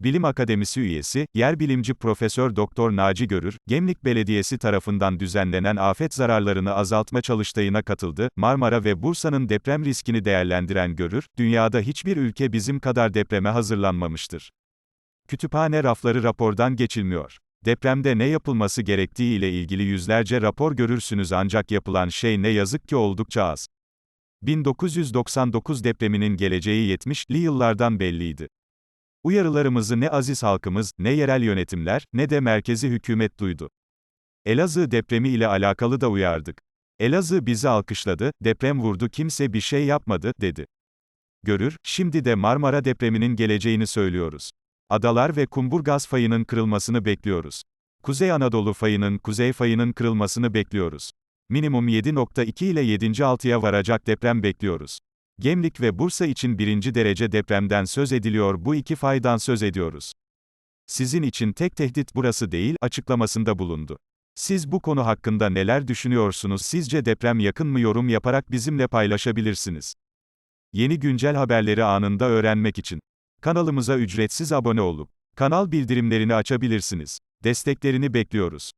Bilim Akademisi üyesi, yer bilimci Profesör Doktor Naci Görür, Gemlik Belediyesi tarafından düzenlenen afet zararlarını azaltma çalıştayına katıldı. Marmara ve Bursa'nın deprem riskini değerlendiren Görür, dünyada hiçbir ülke bizim kadar depreme hazırlanmamıştır. Kütüphane rafları rapordan geçilmiyor. Depremde ne yapılması gerektiği ile ilgili yüzlerce rapor görürsünüz ancak yapılan şey ne yazık ki oldukça az. 1999 depreminin geleceği 70'li yıllardan belliydi. Uyarılarımızı ne aziz halkımız, ne yerel yönetimler, ne de merkezi hükümet duydu. Elazığ depremi ile alakalı da uyardık. Elazığ bizi alkışladı, deprem vurdu kimse bir şey yapmadı, dedi. Görür, şimdi de Marmara depreminin geleceğini söylüyoruz. Adalar ve Kumburgaz fayının kırılmasını bekliyoruz. Kuzey Anadolu fayının, kuzey fayının kırılmasını bekliyoruz. Minimum 7.2 ile 7.6'ya varacak deprem bekliyoruz. Gemlik ve Bursa için birinci derece depremden söz ediliyor bu iki faydan söz ediyoruz. Sizin için tek tehdit burası değil, açıklamasında bulundu. Siz bu konu hakkında neler düşünüyorsunuz? Sizce deprem yakın mı yorum yaparak bizimle paylaşabilirsiniz. Yeni güncel haberleri anında öğrenmek için kanalımıza ücretsiz abone olup kanal bildirimlerini açabilirsiniz. Desteklerini bekliyoruz.